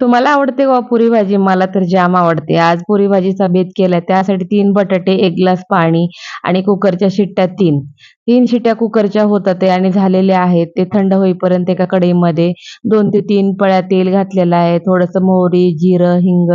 तुम्हाला आवडते का पुरी भाजी मला तर जाम आवडते. आज पुरी भाजीचा बेत केलाय. त्यासाठी तीन बटाटे एक ग्लास पाणी आणि कुकरच्या शिट्ट्या तीन. तीन शिट्ट्या कुकरच्या होतात ते आणि झालेल्या आहेत. ते थंड होईपर्यंत एका कढईमध्ये दोन ते तीन पळ्या तेल घातलेलं आहे. थोडंसं मोहरी जिरं हिंग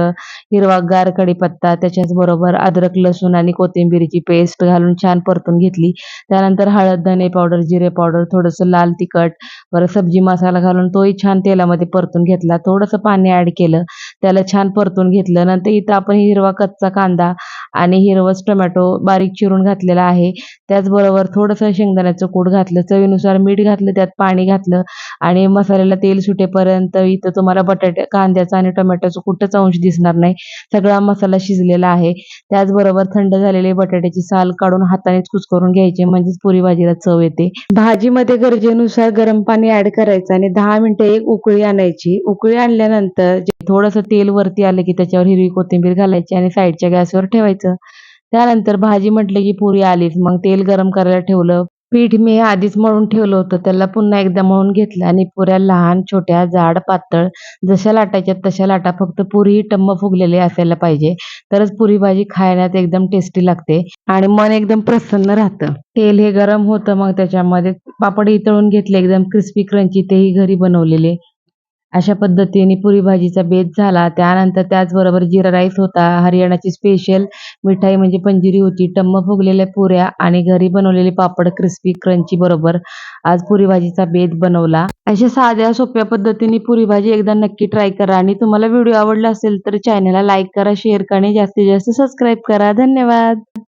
हिरवागार कडीपत्ता त्याच्याच बरोबर अद्रक लसूण आणि कोथिंबीरची पेस्ट घालून छान परतून घेतली. त्यानंतर हळद धने पावडर जिरे पावडर थोडंसं लाल तिखट परत सब्जी मसाला घालून तोही छान तेलामध्ये परतून घेतला. थोडंसं पाणी ॲड केलं. त्याला छान परतून घेतलं. नंतर इथं आपण हिरवा कच्चा कांदा आणि हिरवंच टोमॅटो बारीक चिरून घातलेला आहे. त्याचबरोबर थोडंसं शेंगदाण्याचं कूट घातलं चवीनुसार मीठ घातलं त्यात पाणी घातलं आणि मसाल्याला तेल सुटेपर्यंत इथं तुम्हाला बटाटे कांद्याचा आणि टोमॅटोचं कुठंच अंश दिसणार नाही. सगळा मसाला शिजलेला आहे. त्याचबरोबर थंड झालेले बटाट्याची साल काढून हातानेच कुचकरून घ्यायचे म्हणजेच पुरी भाजीला चव येते. भाजीमध्ये गरजेनुसार गरम पाणी ऍड करायचं आणि दहा मिनिटं एक उकळी आणायची. उकळी आणल्यानंतर थोडंसं तेल वरती आलं की त्याच्यावर हिरवी कोथिंबीर घालायची आणि साईडच्या गॅसवर ठेवायचं. त्यानंतर भाजी म्हटलं की पुरी आलीच. मग तेल गरम करायला ठेवलं. पीठ मी आधीच मळून ठेवलं होतं. त्याला पुन्हा एकदा मळून घेतलं आणि पुऱ्या लहान छोट्या जाड पातळ जशा लाटायच्या तशा लाटा. फक्त पुरी टम्म फुगलेली असायला पाहिजे. तरच पुरी भाजी खाण्यात एकदम टेस्टी लागते आणि मन एकदम प्रसन्न राहतं. तेल हे गरम होतं मग त्याच्यामध्ये पापडही तळून घेतले. एकदम क्रिस्पी क्रंची तेही घरी बनवलेले. अशा पद्धतीने पुरी भाजीचा बेत झाला. त्यानंतर त्याचबरोबर जिरा राईस होता. हरियाणाची स्पेशल मिठाई म्हणजे पंजिरी होती. टम्म फुगलेल्या पुऱ्या आणि घरी बनवलेले पापड क्रिस्पी क्रंची बरोबर आज पुरी भाजीचा बेत बनवला. अशा साध्या सोप्या पद्धतीने पुरी भाजी एकदा नक्की ट्राय करा. आणि तुम्हाला व्हिडिओ आवडला असेल तर चॅनलला लाईक करा शेअर करा आणि जास्तीत जास्त सबस्क्राईब करा. धन्यवाद!